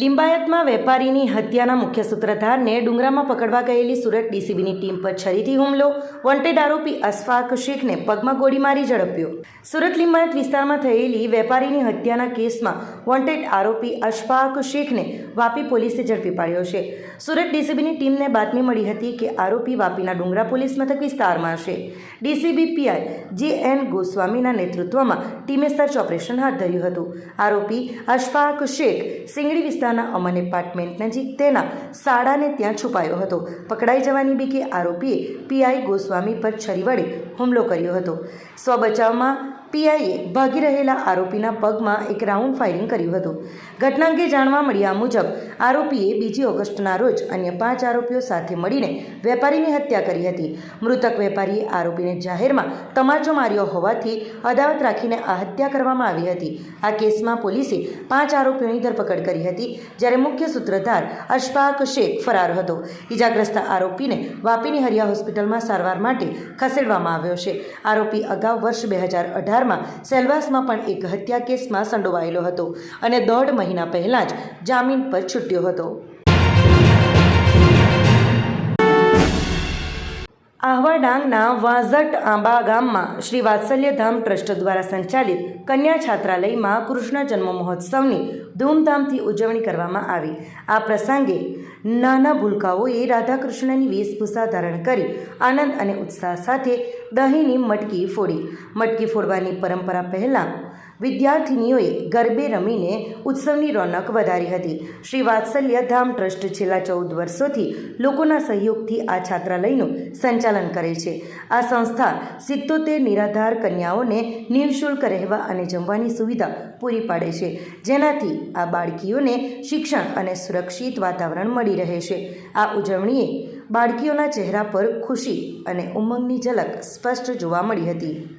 લિંબાયતમાં વેપારીની હત્યાના મુખ્ય સૂત્રધારને ડુંગરામાં પકડવા ગયેલી સુરત ડીસીબીની ટીમ પર છરીથી હુમલો. વોન્ટેડ આરોપી અશફાક શેખને પગમાં ગોળી મારી ઝડપ્યો. સુરત લિંબાયત વિસ્તારમાં થયેલી વેપારીની હત્યાના કેસમાં વોન્ટેડ આરોપી અશફાક શેખને વાપી પોલીસે ઝડપી પાડ્યો છે. સુરત ડીસીબીની ટીમને બાતમી મળી હતી કે આરોપી વાપીના ડુંગરા પોલીસ મથક વિસ્તારમાં છે. ડીસીબી પીઆઈ જે એન ગોસ્વામીના નેતૃત્વમાં ટીમે સર્ચ ઓપરેશન હાથ ધર્યું હતું. આરોપી અશફાક શેખ સિંગડી વિસ્તારના અમન એપાર્ટમેન્ટ નજીક તેના શાળાને ત્યાં છુપાયો હતો. પકડાઈ જવાની બીકે આરોપીએ પીઆઈ ગોસ્વામી પર છરી વડે હુમલો કર્યો હતો. સ્વબચાવમાં પીઆઈએ ભાગી રહેલા આરોપીના પગમાં એક રાઉન્ડ ફાયરિંગ કર્યું હતું. ઘટના અંગે જાણવા મળ્યા મુજબ, આરોપીએ બીજી ઓગસ્ટના રોજ અન્ય પાંચ આરોપીઓ સાથે મળીને વેપારીની હત્યા કરી હતી. મૃતક વેપારીએ આરોપીને જાહેરમાં તમાચો માર્યો હોવાથી અદાવત રાખીને આ હત્યા કરવામાં આવી હતી. આ કેસમાં પોલીસે પાંચ આરોપીઓની ધરપકડ કરી હતી, જ્યારે મુખ્ય સૂત્રધાર અશફાક શેખ ફરાર હતો. ઇજાગ્રસ્ત આરોપીને વાપીની હરિયા હોસ્પિટલમાં સારવાર માટે ખસેડવામાં આવ્યો છે. આરોપી અગાઉ વર્ષ બે હજાર અઢારમાં સેલવાસમાં પણ એક હત્યા કેસમાં સંડોવાયેલો હતો અને દોઢ મહિના પહેલાં જ જામીન પર છૂટ્યો હતો. આહવા ડાંગના વાઝટ આંબા ગામમાં શ્રી વાત્સલ્યધામ ટ્રસ્ટ દ્વારા સંચાલિત કન્યા છાત્રાલયમાં કૃષ્ણ જન્મ મહોત્સવની ધૂમધામથી ઉજવણી કરવામાં આવી. આ પ્રસંગે નાના ભૂલકાઓએ રાધાકૃષ્ણની વેશભૂષા ધારણ કરી, આનંદ અને ઉત્સાહ સાથે દહીંની મટકી ફોડી. મટકી ફોડવાની પરંપરા પહેલાં વિદ્યાર્થિનીઓએ ગરબે રમીને ઉત્સવની રોનક વધારી હતી. શ્રી વાત્સલ્ય ધામ ટ્રસ્ટ છેલ્લા ચૌદ વર્ષોથી લોકોના સહયોગથી આ છાત્રાલયનું સંચાલન કરે છે. આ સંસ્થા સિત્તોતેર નિરાધાર કન્યાઓને નિઃશુલ્ક રહેવા અને જમવાની સુવિધા પૂરી પાડે છે. જેનાથી આ બાળકીઓને શિક્ષણ અને સુરક્ષિત વાતાવરણ મળી રહે છે. આ ઉજવણીએ બાળકીઓના ચહેરા પર ખુશી અને ઉમંગની ઝલક સ્પષ્ટ જોવા મળી હતી.